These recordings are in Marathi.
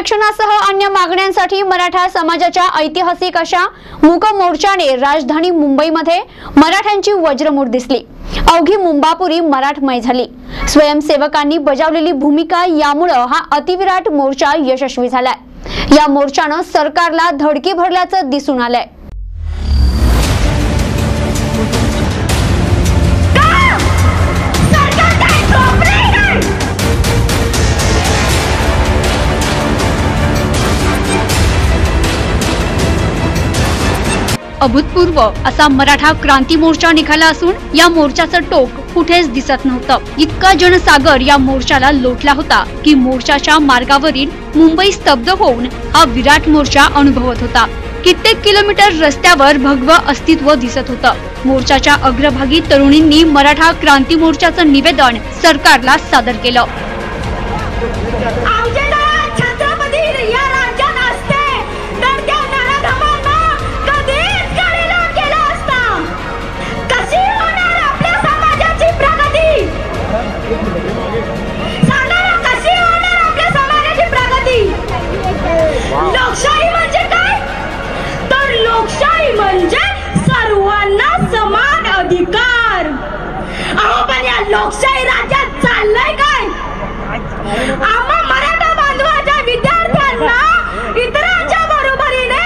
आरक्षणासह अन्य मागण्यांसाठी मराठा समाजाच्या ऐतिहासिक अशा मूक मोर्चाने राजधानी मुंबईमध्ये मराठ्यांची वज्रमूठ दिसली. अवघी मुंबापुरी मराठमय झाली. स्वयंसेवकांनी बजावलेली भूमिका यामुळं हा अतिविराट मोर्चा यशस्वी झालाय. या मोर्चानं सरकारला धडकी भरल्याचं दिसून आलंय. अभूतपूर्व असा मराठा क्रांती मोर्चा निघाला असून या मोर्चाचं टोक कुठेच दिसत नव्हतं. इतका जनसागर या मोर्चाला लोटला होता की मोर्चाच्या मार्गावरील मुंबई स्तब्ध होऊन हा विराट मोर्चा अनुभवत होता. कित्येक किलोमीटर रस्त्यावर भगवं अस्तित्व दिसत होतं. मोर्चाच्या अग्रभागी तरुणींनी मराठा क्रांती मोर्चाचं निवेदन सरकारला सादर केलं. लोकशाही म्हणजे काय? तर लोकशाही म्हणजे सर्वांना समान अधिकार. अहो पण या लोकशाही राज्यात चाललंय काय? आम्हा मराठा बांधवाच्या विद्यार्थ्यांना इतरांच्या बरोबरीने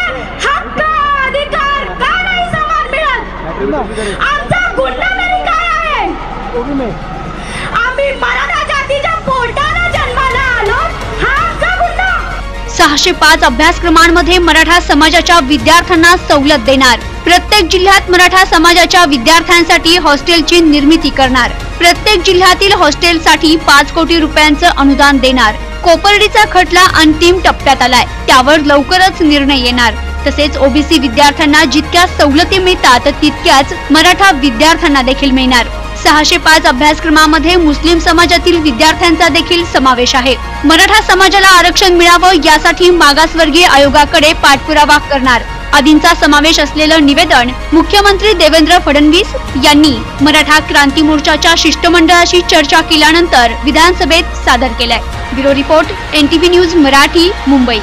हक्क अधिकार का नाही समान मिळत? आमचा गुन्हा तरी काय आहे? आम्ही मराठा सहाशे पाच अभ्यासक्रमांमध्ये मराठा समाजाच्या विद्यार्थ्यांना सवलत देणार. प्रत्येक जिल्ह्यात मराठा समाजाच्या विद्यार्थ्यांसाठी हॉस्टेलची निर्मिती करणार. प्रत्येक जिल्ह्यातील हॉस्टेलसाठी पाच कोटी रुपयांचं अनुदान देणार. कोपर्डीचा खटला अंतिम टप्प्यात आलाय. त्यावर लवकरच निर्णय येणार. तसेच ओबीसी विद्यार्थ्यांना जितक्या सवलती मिळतात तितक्याच मराठा विद्यार्थ्यांना देखील मिळणार. सहाशे पाच अभ्यासक्रमामध्ये मुस्लिम समाजातील विद्यार्थ्यांचा देखील समावेश आहे. मराठा समाजाला आरक्षण मिळावं यासाठी मागासवर्गीय आयोगाकडे पाठपुरावा करणार. आदींचा समावेश असलेलं निवेदन मुख्यमंत्री देवेंद्र फडणवीस यांनी मराठा क्रांती मोर्चाच्या शिष्टमंडळाशी चर्चा केल्यानंतर विधानसभेत सादर केलाय. Bureau report NTV news Marathi Mumbai.